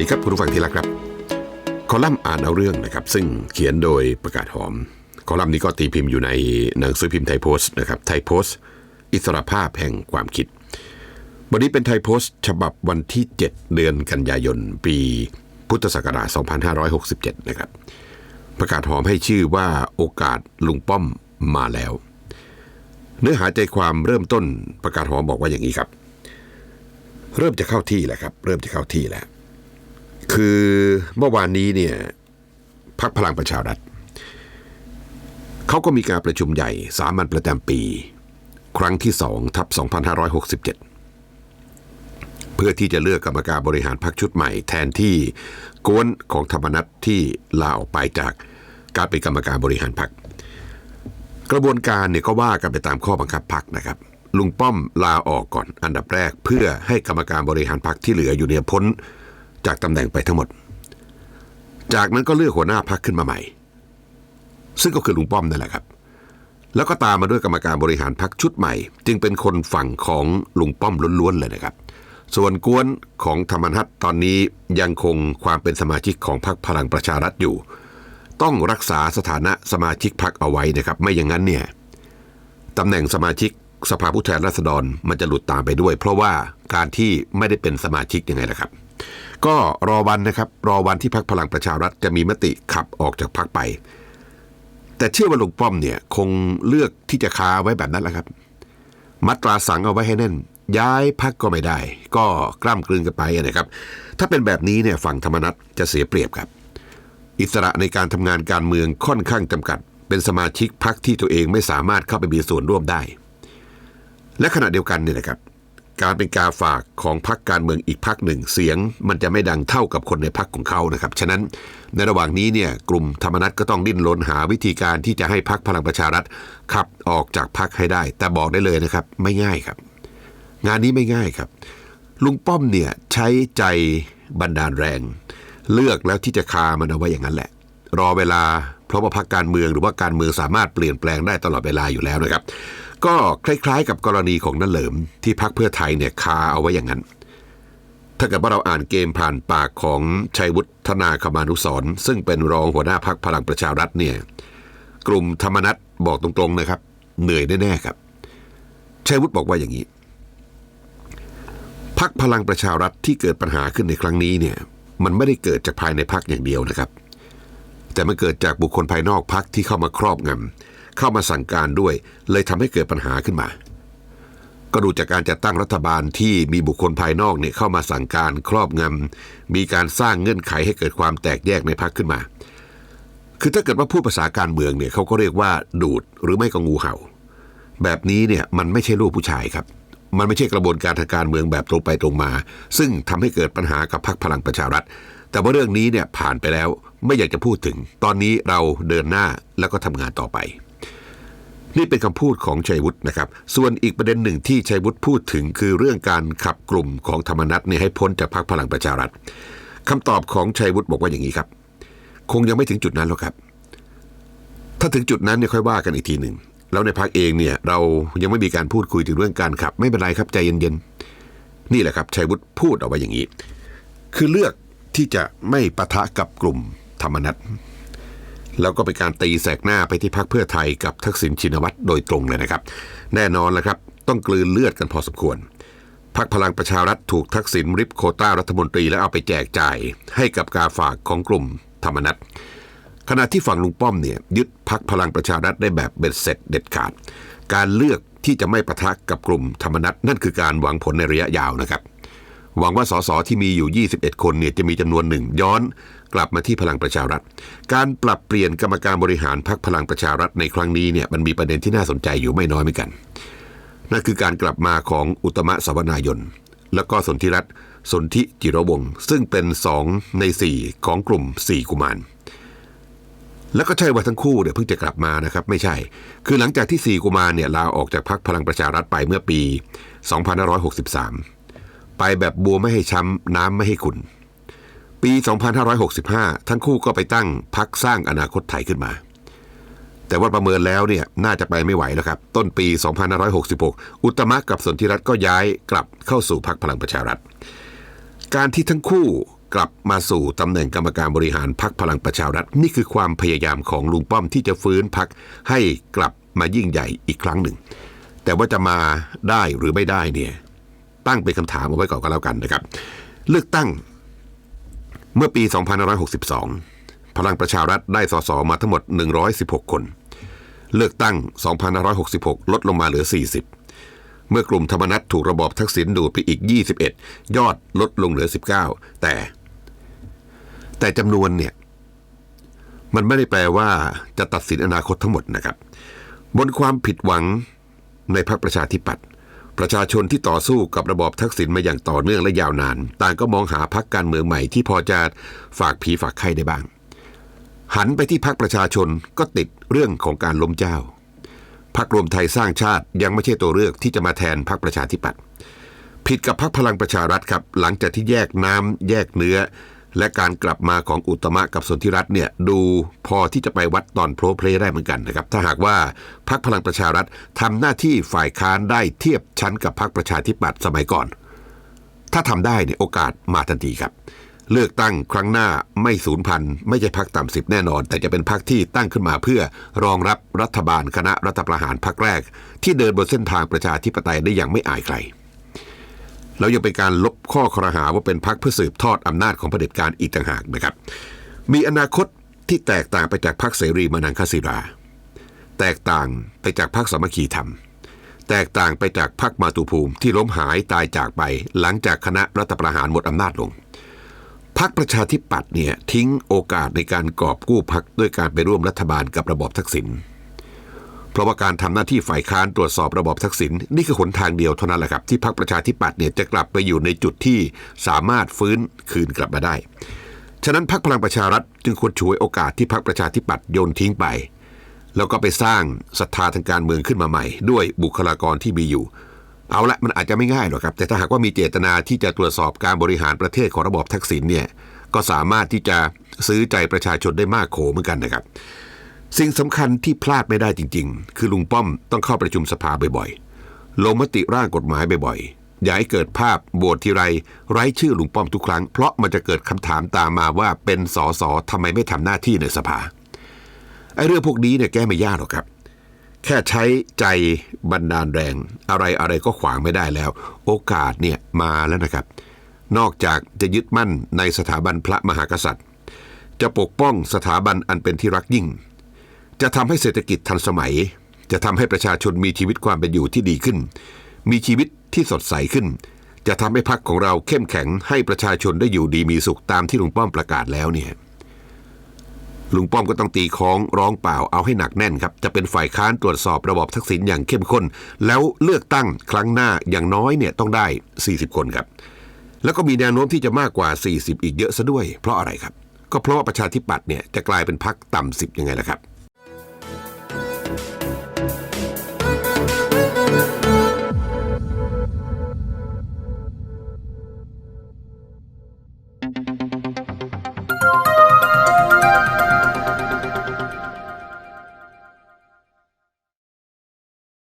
ดีครับคุณผู้ฟังที่รักครับ คอลัมน์อ่านเอาเรื่องนะครับ ซึ่งเขียนโดยประกาศหอม คอลัมน์นี้ก็ตีพิมพ์อยู่ในหนังสือพิมพ์ไทยโพสต์นะครับไทยโพสต์ อิสรภาพแห่งความคิด วันนี้เป็นไทยโพสต์ฉบับวันที่ 7 เดือนกันยายน ปีพุทธศักราช 2567 นะครับ ประกาศหอมให้ชื่อว่าโอกาสลุงป้อมมาแล้ว เนื้อหาใจความเริ่มต้นประกาศหอมบอกว่าอย่างนี้ครับ เริ่มจะเข้าที่แล้วครับ เริ่มจะเข้าที่แล้ว คือเมื่อวานนี้เนี่ยพักพลังประชารัฐเขาก็มีการประชุมใหญ่สามัญประจำปี ครั้งที่สองทับ 2567 เพื่อที่จะเลือกกรรมการบริหารพรรคชุดใหม่ แทนที่กวนของธรรมนัตที่ลาออกไปจากการเป็นกรรมการบริหารพรรคกระบวนการเนี่ยก็ว่ากันไปตามข้อบังคับพรรคนะครับลุงป้อมลาออกก่อนอันดับแรกเพื่อให้กรรมการบริหารพรรคที่เหลืออยู่เนี่ยพ้น จากตำแหน่งไปทั้งหมด จากนั้นก็เลือกหัวหน้าพรรคขึ้นมาใหม่ ซึ่งก็คือลุงป้อมนั่นแหละครับ แล้วก็ตามมาด้วยกรรมการบริหารพรรคชุดใหม่ จึงเป็นคนฝั่งของลุงป้อมล้วนๆเลยนะครับ ส่วนกวนของธรรมนัฐตอนนี้ยังคงความเป็นสมาชิกของพรรคพลังประชารัฐอยู่ ต้องรักษาสถานะสมาชิกพรรคเอาไว้นะครับ ไม่อย่างนั้นเนี่ยตำแหน่งสมาชิกสภาผู้แทนราษฎรมันจะหลุดตามไปด้วย เพราะว่าการที่ไม่ได้เป็นสมาชิกยังไงล่ะครับ ก็รอวันนะครับ รอวันที่พรรคพลังประชารัฐจะมีมติขับออกจากพรรคไป แต่เชื่อว่าลุงป้อมเนี่ย คงเลือกที่จะคาไว้แบบนั้นแหละครับ มัตราสังเอาไว้ให้แน่น ย้ายพักก็ไม่ได้ ก็กล้ามกลืนกันไปนะครับ ถ้าเป็นแบบนี้เนี่ยฝั่งธรรมนัตจะเสียเปรียบครับ อิสระในการทำงานการเมืองค่อนข้างจำกัด เป็นสมาชิกพักที่ตัวเองไม่สามารถเข้าไปมีส่วนร่วมได้ และขณะเดียวกันเนี่ยนะครับ การเป็นกาฝากของพรรคการเมืองอีกพรรคหนึ่งเสียง มันจะไม่ดังเท่ากับคนในพรรคของเขานะครับ ฉะนั้นในระหว่างนี้เนี่ยกลุ่มธรรมนัตก็ต้องดิ้นรนหาวิธีการที่จะให้พรรคพลังประชารัฐขับออกจากพรรคให้ได้ แต่บอกได้เลยนะครับ ไม่ง่ายครับ งานนี้ไม่ง่ายครับ ลุงป้อมเนี่ยใช้ใจบันดาลแรง เลือกแล้วที่จะคามันเอาไว้อย่างนั้นแหละ รอเวลาเพราะว่าพรรคการเมืองหรือว่าการเมืองสามารถเปลี่ยนแปลงได้ตลอดเวลาอยู่แล้วนะครับ ก็คล้ายๆ กับกรณีของนั่นเหลิมที่พรรคเพื่อไทยเนี่ยคาเอาไว้อย่างนั้น ถ้าเกิดว่าเราอ่านเกมผ่านปากของชัยวุฒิธนาคมานุสรซึ่งเป็นรองหัวหน้าพรรคพลังประชารัฐเนี่ยกลุ่มธรรมนัตบอกตรงๆนะครับ เหนื่อยแน่ๆครับชัยวุฒิบอกว่าอย่างนี้พักพลังประชารัฐที่เกิดปัญหาขึ้นในครั้งนี้เนี่ยมันไม่ได้เกิดจากภายในพักอย่างเดียวนะครับ แต่มันเกิดจากบุคคลภายนอกพักที่เข้ามาครอบงำ เข้ามาสั่งการด้วย เลยทำให้เกิดปัญหาขึ้นมา ก็ดูจากการจัดตั้งรัฐบาลที่มีบุคคลภายนอกเนี่ยเข้ามาสั่งการครอบงำมีการสร้างเงื่อนไขให้เกิดความแตกแยกในพักขึ้นมา คือถ้าเกิดว่าพูดภาษาการเมืองเนี่ยเขาก็เรียกว่าดูดหรือไม่ก็งูเห่า แบบนี้เนี่ยมันไม่ใช่ลูกผู้ชายครับมันไม่ใช่กระบวนการทางการเมืองแบบตรงไปตรงมา ซึ่งทำให้เกิดปัญหากับพรรคพลังประชารัฐ แต่ว่าเรื่องนี้เนี่ยผ่านไปแล้วไม่อยากจะพูดถึง ตอนนี้เราเดินหน้าแล้วก็ทำงานต่อไป นี่เป็นคำพูดของชัยวุฒินะครับ ส่วนอีกประเด็นหนึ่งที่ชัยวุฒิพูดถึงคือเรื่องการขับกลุ่มของธรรมนัตเนี่ยให้พ้นจากพรรคพลังประชารัฐคำตอบของชัยวุฒิบอกว่าอย่างนี้ครับ คงยังไม่ถึงจุดนั้นหรอกครับ ถ้าถึงจุดนั้นเนี่ยค่อยว่ากันอีกทีหนึ่งแล้วในพักเองเนี่ยเรายังไม่มีการพูดคุยถึงเรื่องการขับ ไม่เป็นไรครับใจเย็นๆนี่แหละครับชัยวุฒิพูดเอาไว้อย่างนี้ คือเลือกที่จะไม่ปะทะกับกลุ่มธรรมนัต แล้วก็เป็นการตีแสกหน้าไปที่พักเพื่อไทยกับทักษิณชินวัตรโดยตรงเลยนะครับ แน่นอนแล้วครับ ต้องกลืนเลือดกันพอสมควรพักพลังประชารัฐถูกทักษิณริบโคต้ารัฐมนตรีแล้วเอาไปแจกจ่าย ให้กับกาฝากของกลุ่มธรรมนัตขณะที่ฝั่งลุงป้อมเนี่ยยึดพักพลังประชารัฐได้แบบเบ็ดเสร็จเด็ดขาด การเลือกที่จะไม่ประทะกับกลุ่มธรรมนัตนั่นคือการหวังผลในระยะยาวนะครับ หวังว่าสสที่มีอยู่ 21 คนเนี่ยจะมีจำนวนหนึ่งย้อนกลับมาที่พลังประชารัฐ การปรับเปลี่ยนกรรมการบริหารพักพลังประชารัฐในครั้งนี้เนี่ยมันมีประเด็นที่น่าสนใจอยู่ไม่น้อยเหมือนกัน นั่นคือการกลับมาของอุตมะสวนายน แล้วก็สนธิรัตน์สนธิจิรวงศ์ซึ่งเป็นสองในสี่ของกลุ่มสี่กุมาร แล้วก็ใช่ว่าทั้งคู่เนี่ยเพิ่งจะกลับมานะครับไม่ใช่ คือหลังจากที่สี่กุมารเนี่ยลาออกจากพักพลังประชารัฐไปเมื่อปี 2563 ไปแบบบัวไม่ให้ช้ำน้ำไม่ให้ขุนปี 2565 ทั้งคู่ก็ไปตั้งพักสร้างอนาคตไทยขึ้นมา แต่ว่าประเมินแล้วเนี่ยน่าจะไปไม่ไหวแล้วครับ ต้นปี 2566 อุตมะกับสนธิรัตน์ก็ย้ายกลับเข้าสู่พักพลังประชารัฐ การที่ทั้งคู่กลับมาสู่ตำแหน่งกรรมการบริหารพักพลังประชารัฐ นี่คือความพยายามของลุงป้อมที่จะฟื้นพักให้กลับมายิ่งใหญ่อีกครั้งหนึ่ง แต่ว่าจะมาได้หรือไม่ได้เนี่ย ตั้งเป็นคำถามเอาไว้ก่อนก็แล้วกันนะครับ เลือกตั้งเมื่อปี 2562 พลังประชารัฐได้สสมาทั้งหมด 116 คน เลือกตั้ง 2566 ลดลงมาเหลือ 40 เมื่อกลุ่มธรรมนัตถูกระบอบทักษิณดูดไปอีก 21 ยอดลดลงเหลือ 19 แต่ แต่จำนวนเนี่ยมันไม่ได้แปลว่าจะตัดสินอนาคตทั้งหมดนะครับ บนความผิดหวังในพรรคประชาธิปัตย์ ประชาชนที่ต่อสู้กับระบอบทักษิณมาอย่างต่อเนื่องและยาวนาน ต่างก็มองหาพรรคการเมืองใหม่ที่พอจะฝากผีฝากไข้ได้บ้าง หันไปที่พรรคประชาชนก็ติดเรื่องของการล้มเจ้าพรรครวมไทยสร้างชาติยังไม่ใช่ตัวเลือกที่จะมาแทนพรรคประชาธิปัตย์ผิดกับพรรคพลังประชารัฐครับ หลังจากที่แยกน้ำแยกเนื้อ และการกลับมาของอุตมะกับสนธิรัตน์เนี่ยดูพอที่จะไปวัดตอนโพลเพลได้เหมือนกันนะครับ ถ้าหากว่าพรรคพลังประชารัฐทำหน้าที่ฝ่ายค้านได้เทียบชั้นกับพรรคประชาธิปัตย์สมัยก่อน ถ้าทำได้เนี่ยโอกาสมาทันทีครับ เลือกตั้งครั้งหน้าไม่สูญพันธุ์ไม่ใช่พักต่ำสิบแน่นอน แต่จะเป็นพักที่ตั้งขึ้นมาเพื่อรองรับรัฐบาลคณะรัฐประหารพักแรก ที่เดินบนเส้นทางประชาธิปไตยได้อย่างไม่อายใคร แล้วยังเป็นการลบข้อครหาว่าเป็นพักเพื่อสืบทอดอำนาจของเผด็จการอีกต่างหากนะครับ มีอนาคตที่แตกต่างไปจากพักเสรีมานังคศิรา แตกต่างไปจากพักสามัคคีธรรม แตกต่างไปจากพักมาตุภูมิที่ล้มหายตายจากไป หลังจากคณะรัฐประหารหมดอำนาจลงพักประชาธิปัตย์เนี่ยทิ้งโอกาสในการกอบกู้พักด้วยการไปร่วมรัฐบาลกับระบอบทักษิณ เพราะว่าการทำหน้าที่ฝ่ายค้านตรวจสอบระบอบทักษิณนี่คือหนทางเดียวเท่านั้นแหละครับที่พักประชาธิปัตย์เนี่ยจะกลับไปอยู่ในจุดที่สามารถฟื้นคืนกลับมาได้ ฉะนั้นพักพลังประชารัฐจึงควรฉวยโอกาสที่พักประชาธิปัตย์โยนทิ้งไป แล้วก็ไปสร้างศรัทธาทางการเมืองขึ้นมาใหม่ ด้วยบุคลากรที่มีอยู่ เอาละมันอาจจะไม่ง่ายหรอกครับ แต่ถ้าหากว่ามีเจตนาที่จะตรวจสอบการบริหารประเทศของระบอบทักษิณเนี่ยก็สามารถที่จะซื้อใจประชาชนได้มากโขเหมือนกันนะครับ สิ่งสำคัญที่พลาดไม่ได้จริง ๆ คือลุงป้อมต้องเข้าประชุมสภาบ่อยๆ ลงมติร่างกฎหมายบ่อยๆ อย่าให้เกิดภาพโบวตทีไร ไร้ชื่อลุงป้อมทุกครั้ง เพราะมันจะเกิดคำถามตามมาว่าเป็นสอสอทำไมไม่ทำหน้าที่ในสภาไอ้เรื่องพวกนี้เนี่ยแก้ไม่ยากหรอกครับ แค่ใช้ใจบันดาลแรง อะไรอะไรก็ขวางไม่ได้แล้ว โอกาสเนี่ยมาแล้วนะครับ นอกจากจะยึดมั่นในสถาบันพระมหากษัตริย์ จะปกป้องสถาบันอันเป็นที่รักยิ่ง จะทำให้เศรษฐกิจทันสมัย จะทำให้ประชาชนมีชีวิตความเป็นอยู่ที่ดีขึ้น มีชีวิตที่สดใสขึ้น จะทำให้พักของเราเข้มแข็งให้ประชาชนได้อยู่ดีมีสุขตามที่ลุงป้อมประกาศแล้วเนี่ยลุงป้อมก็ต้องตีค้องร้องเปล่าเอาให้หนักแน่นครับ จะเป็นฝ่ายค้านตรวจสอบระบอบทักษิณอย่างเข้มข้น แล้วเลือกตั้งครั้งหน้าอย่างน้อยเนี่ยต้องได้ 40 คนครับ แล้วก็มีแนวโน้มที่จะมากกว่า 40 อีกเยอะซะด้วย เพราะอะไรครับ ก็เพราะว่าประชาธิปัตย์เนี่ยจะกลายเป็นพักต่ำสิบยังไงล่ะครับ